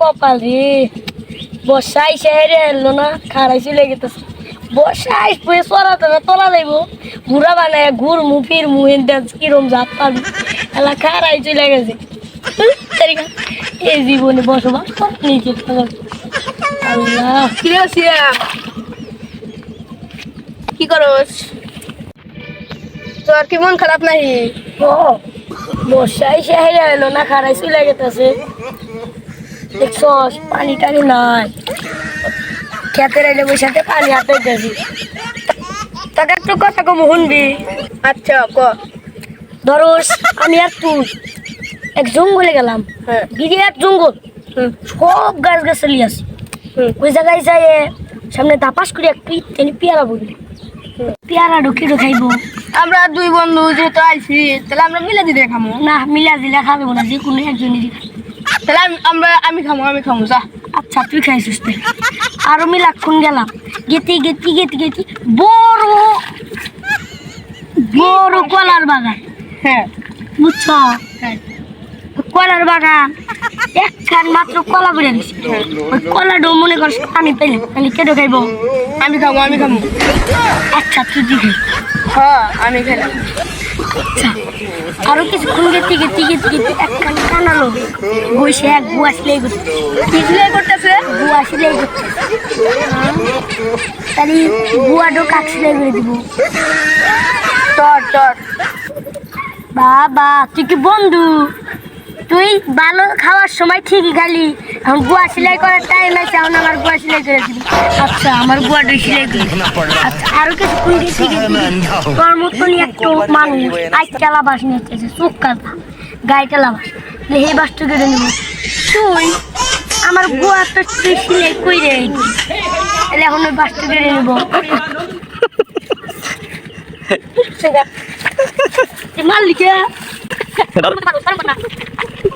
কপাল। রে বসাই শহরে এলো না খারাই চলে গেতেছে বসাই পুয়ে সরাতে না তোলা যাইব। ঘুরা বানায় ঘুর মু ফির মু কিরম জাত পাবি। এলা খারাই চলে গেছে। এই জীবনে বসবাস কর নিজে আল্লাহ। কি করস? তোর কি মন খারাপ নাই ও বসাই শহরে এলো না খারাই চলে গেতেছে দেখছস পানি টানি নাই। খেতে রাইলে বৈশাখে পানি হাতে গেছি তোকে একটু কথা কম শুনবি? আচ্ছা ক। ধরোস আমি আর তুই এক জঙ্গলে গেলাম। হ্যাঁ। বিরাট জঙ্গল। হুম। সব গাছ গাছালি আছে। হুম। ওই জায়গায় যাই সামনে তাপাস করে এক পেয়ারা বলি। পেয়ারা ঢুকে ঢুকাইব আমরা দুই বন্ধু যেহেতু আইছি তাহলে আমরা মিলা দিলে খামো না মিলা দিলে খাবে না যে কোনো একজনেরই। খাবে। তাহলে আমি আমরা আমি খামো আমি খামো যা। আচ্ছা তুই খাইছিস তুই। আরও মিলাক্ষণ গেলাম। গেতে গেতে গেতে গেতে। বড় বড় কলার বাগান। হ্যাঁ। বুঝছ? হ্যাঁ। কলার বাগান। একখান মাত্র কলা বেড়ে দিছি ওই কলাটাও মনে করস আমি পেলাম তাহলে কেটে খাইব? আমি খামো আমি খামো। আচ্ছা তুই দিবি হ্যাঁ আমি খেলাম আচ্ছা আরও কিছুক্ষণ গেতে গেতে গেতে গেতে একখান কানালো বসে এক বুয়া সিলাই করতে কি সিলাই করতেছে বুয়া সিলাই করতে তাহলে বুয়াটাও কাক সিলাই করে দিব? টর টর বাবা তুই কি বন্ধু? তুই ভালো খাওয়ার সময় ঠিকই খালি। এখন গুয়া সেলাই করার টাইম আছে এখন আমার গুয়া সেলাই করে দিবি। আচ্ছা আমার গুয়াটা সেলাই করে আচ্ছা আরও কিছু কুন্ডি শিখে দিবি। তোর মতনই একটু মানুষ। আজ চালা বাস নিচ্ছে চোখ কাটা গায়ে চালা বাস। এই বাসটা কেটে নেব। তুই আমার গুয়াটা তুই সেলাই করে তাহলে এখন ওই বাসটা কেটে নেব। মালিকা।